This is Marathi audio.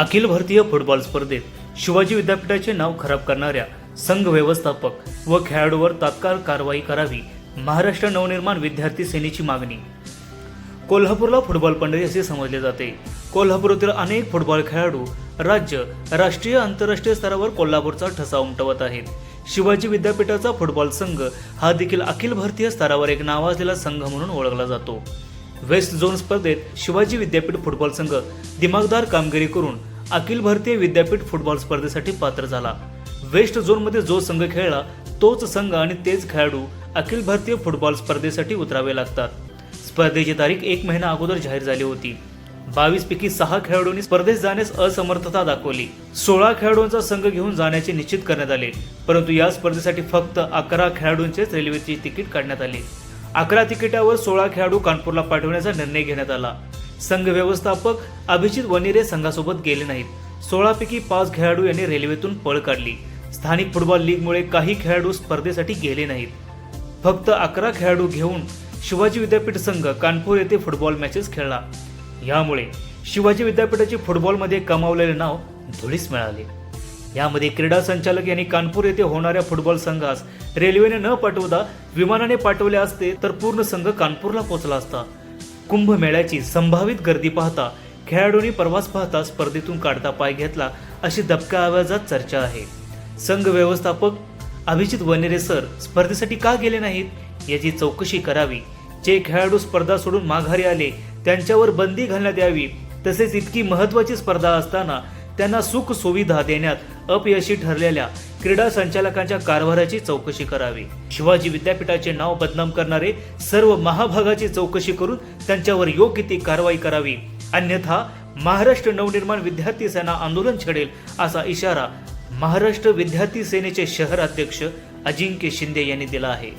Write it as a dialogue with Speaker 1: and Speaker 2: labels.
Speaker 1: अखिल भारतीय फुटबॉल स्पर्धेत शिवाजी विद्यापीठाचे नाव खराब करणाऱ्या संघ व्यवस्थापक व खेळाडूवर तात्काळ कारवाई करावी महाराष्ट्र नवनिर्माण विद्यार्थी सेनेची मागणी. कोल्हापूरला फुटबॉल पंढरी असे समजले जाते. कोल्हापुरातील अनेक फुटबॉल खेळाडू राज्य राष्ट्रीय आंतरराष्ट्रीय स्तरावर कोल्हापूरचा ठसा उमटवत आहेत. शिवाजी विद्यापीठाचा फुटबॉल संघ हा देखील अखिल भारतीय स्तरावर एक नावाजलेला संघ म्हणून ओळखला जातो. वेस्ट झोन स्पर्धेत शिवाजी विद्यापीठ फुटबॉल संघ दिमागदार कामगिरी करून अखिल भारतीय विद्यापीठ फुटबॉल स्पर्धेसाठी पात्र झाला. वेस्ट झोनमध्ये जो संघ खेळला तोच संघ आणि तेच खेळाडू अखिल भारतीय फुटबॉल स्पर्धेसाठी उतरावे लागतात. स्पर्धेची तारीख एक महिना अगोदर जाहीर झाली होती. बावीस पैकी सहा खेळाडूंनी स्पर्धेत जाण्यास असमर्थता दाखवली. सोळा खेळाडूंचा संघ घेऊन जाण्याचे निश्चित करण्यात आले परंतु या स्पर्धेसाठी फक्त अकरा खेळाडूंचेच रेल्वेचे तिकीट काढण्यात आले. अकरा तिकिटावर सोळा खेळाडू कानपूरला पाठवण्याचा निर्णय घेण्यात आला. संघ व्यवस्थापक अभिजित वनिरे संघासोबत गेले नाहीत. सोळापैकी पाच खेळाडू यांनी रेल्वेतून पळ काढली. स्थानिक फुटबॉल लीगमुळे काही खेळाडू स्पर्धेसाठी गेले नाहीत. फक्त अकरा खेळाडू घेऊन शिवाजी विद्यापीठ संघ कानपूर येथे फुटबॉल मॅचेस खेळला. यामुळे शिवाजी विद्यापीठाचे फुटबॉलमध्ये कमावलेले नाव धुळीस मिळाले. यामध्ये क्रीडा संचालक यांनी कानपूर येथे होणाऱ्या फुटबॉल संघास रेल्वेने न पाठवता विमानाने पाठवले असते तर पूर्ण संघ कानपूरला पोहोचला असता. कुंभमेळ्याची संभावित गर्दी पाहता खेळाडूंनी प्रवास पाहता स्पर्धेतून काढता पाय घेतला अशी दबक्या आवाजात चर्चा आहे. संघ व्यवस्थापक अभिजित वनेरे सर स्पर्धेसाठी का गेले नाहीत? याची चौकशी करावी. जे खेळाडू स्पर्धा सोडून माघारी आले त्यांच्यावर बंदी घालण्यात यावी. तसेच इतकी महत्वाची स्पर्धा असताना त्यांना सुख सुविधा देण्यात अपयशी ठरलेल्या क्रीडा संचालकांच्या कारभाराची चौकशी करावी. शिवाजी विद्यापीठाचे नाव बदनाम करणारे सर्व महाभागाची चौकशी करून त्यांच्यावर योग्य ती कारवाई करावी. अन्यथा महाराष्ट्र नवनिर्माण विद्यार्थी सेना आंदोलन छेडेल असा इशारा महाराष्ट्र विद्यार्थी सेनेचे शहर अध्यक्ष अजिंक्य शिंदे यांनी दिला आहे.